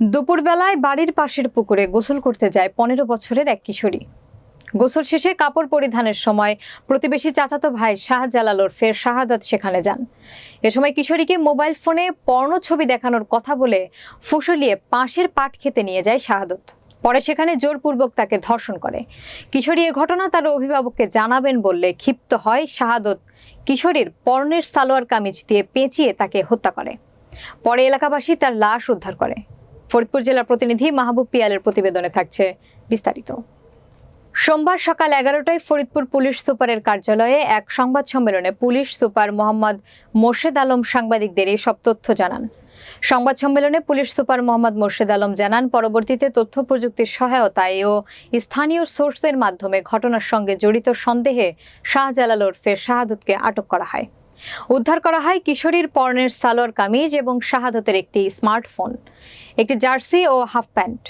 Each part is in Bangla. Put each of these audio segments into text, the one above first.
দুপুরবেলায় বাড়ির পাশের পুকুরে গোসল করতে যায় পনেরো বছরের এক কিশোরী। গোসল শেষে কাপড় পরিধানের সময় প্রতিবেশী চাচাতো ভাই শাহজালাল ওরফের শাহাদাত সেখানে যান। এ সময় কিশোরীকে মোবাইল ফোনে পর্ণ ছবি দেখানোর কথা বলে ফুসলিয়ে পাশের পাট খেতে নিয়ে যায় শাহাদত। পরে সেখানে জোরপূর্বক তাকে ধর্ষণ করে। কিশোরী এ ঘটনা তার অভিভাবককে জানাবেন বললে ক্ষিপ্ত হয় শাহাদত কিশোরীর পর্ণের সালোয়ার কামিজ দিয়ে পেঁচিয়ে তাকে হত্যা করে। পরে এলাকাবাসী তার লাশ উদ্ধার করে। ফরিদপুর জেলার প্রতিনিধি মাহবুব পিয়ালের প্রতিবেদনে থাকছে বিস্তারিত। সোমবার সকাল এগারোটায় ফরিদপুর পুলিশ সুপারের কার্যালয়ে এক সংবাদ সম্মেলনে পুলিশ সুপার মোহাম্মদ মোর্শেদ আলম সাংবাদিকদের এই সব তথ্য জানান। সংবাদ সম্মেলনে পুলিশ সুপার মোহাম্মদ মোর্শেদ আলম জানান, পরবর্তীতে তথ্য প্রযুক্তির সহায়তায় ও স্থানীয় সোর্সের মাধ্যমে ঘটনার সঙ্গে জড়িত সন্দেহে শাহজালাল ওরফে শাহাদুতকে আটক করা হয়। উদ্ধার করা হয় কিশোরীর পর্নের সালোয়ার কামিজ এবং শাহাদতের একটি স্মার্টফোন, একটি জার্সি ও হাফ প্যান্ট।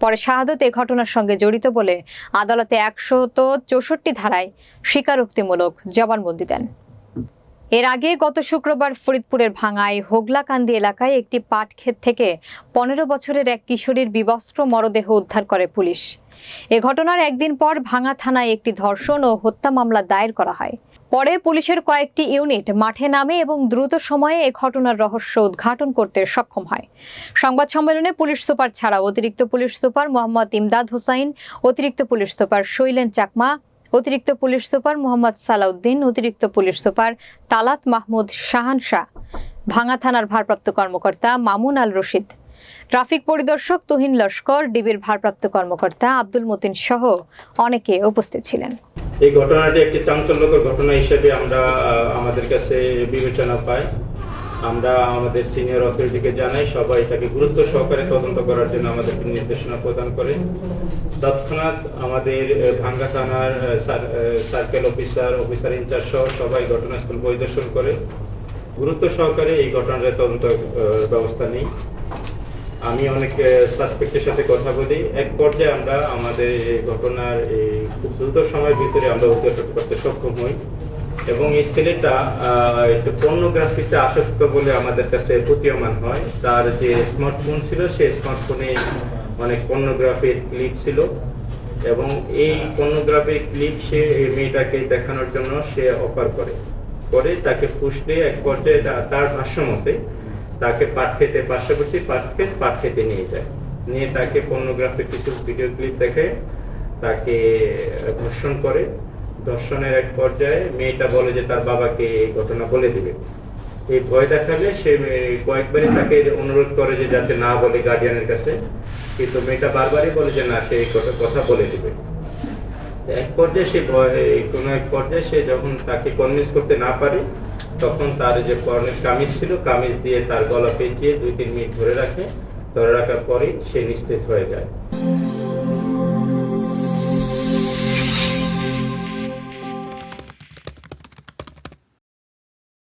পরে শাহাদত এ ঘটনার সঙ্গে জড়িত বলে আদালতে একশত চৌষট্টি ধারায় স্বীকারোক্তিমূলক জবানবন্দি দেন। এর আগে গত শুক্রবার ফরিদপুরের ভাঙায় হোগলাকান্দি এলাকায় একটি পাট ক্ষেত থেকে পনেরো বছরের এক কিশোরীর বিবস্ত্র মরদেহ উদ্ধার করে পুলিশ। এ ঘটনার একদিন পর ভাঙা থানায় একটি ধর্ষণ ও হত্যা মামলা দায়ের করা হয়। পরে পুলিশের কয়েকটি ইউনিট মাঠে নামে এবং দ্রুত সময়ে এ ঘটনার রহস্য উদ্ঘাটন করতে সক্ষম হয়। সংবাদ সম্মেলনে পুলিশ সুপার ছাড়াও অতিরিক্ত পুলিশ সুপার মোহাম্মদ ইমদাদ হুসাইন, অতিরিক্ত পুলিশ সুপার শৈলেন চাকমা, অতিরিক্ত পুলিশ সুপার মোহাম্মদ সালাউদ্দিন, অতিরিক্ত পুলিশ সুপার তালাত মাহমুদ শাহান শাহ, ভাঙা থানার ভারপ্রাপ্ত কর্মকর্তা মামুন আল রশিদ, ট্রাফিক পরিদর্শক তুহিন লস্কর, ডিবির ভারপ্রাপ্ত কর্মকর্তা আব্দুল মতিন সহ অনেকে উপস্থিত ছিলেন। এই ঘটনাটি একটি চাঞ্চল্যকর ঘটনা হিসেবে আমরা আমাদের কাছে বিবেচনা পাই। আমরা আমাদের সিনিয়র অথরিটিকে জানাই, সবাই এটাকে গুরুত্ব সহকারে তদন্ত করার জন্য আমাদেরকে নির্দেশনা প্রদান করে। তৎক্ষণাৎ আমাদের ভাঙ্গা থানার সার্কেল অফিসার অফিসার ইনচার্জ সহ সবাই ঘটনাস্থল পরিদর্শন করে। গুরুত্ব সহকারে এই ঘটনাটা তদন্ত ব্যবস্থা নেই। আমি অনেক সাসপেক্টের সাথে কথা বলি। এক পর্যায়ে আমরা আমাদের এই ঘটনার এই খুব দ্রুত সময়ের ভিতরে আমরা উদ্ঘাটন করতে সক্ষম হই। এবং এই ছেলেটা একটু পর্নোগ্রাফিতে আসক্ত বলে আমাদের কাছে প্রতীয়মান হয়। তার যে স্মার্টফোন ছিল, সেই স্মার্টফোনে অনেক পর্নোগ্রাফির ক্লিপ ছিল। এবং এই পর্নোগ্রাফির ক্লিপ সে এই মেয়েটাকে দেখানোর জন্য সে অফার করে। পরে তাকে ফুসলে এক পর্যায়ে তার ভাষ্য মতে তাকে পাট খেতে পার্শ্ববর্তী পাট খেত নিয়ে যায়। নিয়ে তাকে পর্নোগ্রাফির কিছু ভিডিও ক্লিপ দেখে তাকে ধর্ষণ করে। ধর্ষণের এক পর্যায়ে মেয়েটা বলে যে তার বাবাকে এই ঘটনা বলে দিবে। এই ভয় দেখালে সে কয়েকবারই তাকে অনুরোধ করে যে যাতে না বলে গার্ডিয়ানের কাছে। কিন্তু মেয়েটা বারবারই বলে যে না, সে এই কথা বলে দিবে। এক পর্যায়ে সে ভয় কোনো এক পর্যায়ে সে যখন তাকে কনভিন্স করতে না পারে তখন তার যে পরনের কামিজ ছিল, কামিজ দিয়ে তার গলা পেঁচিয়ে দুই তিন মিনিট ধরে রাখে। ধরে রাখার পরেই সে নিস্তেজ হয়ে যায়।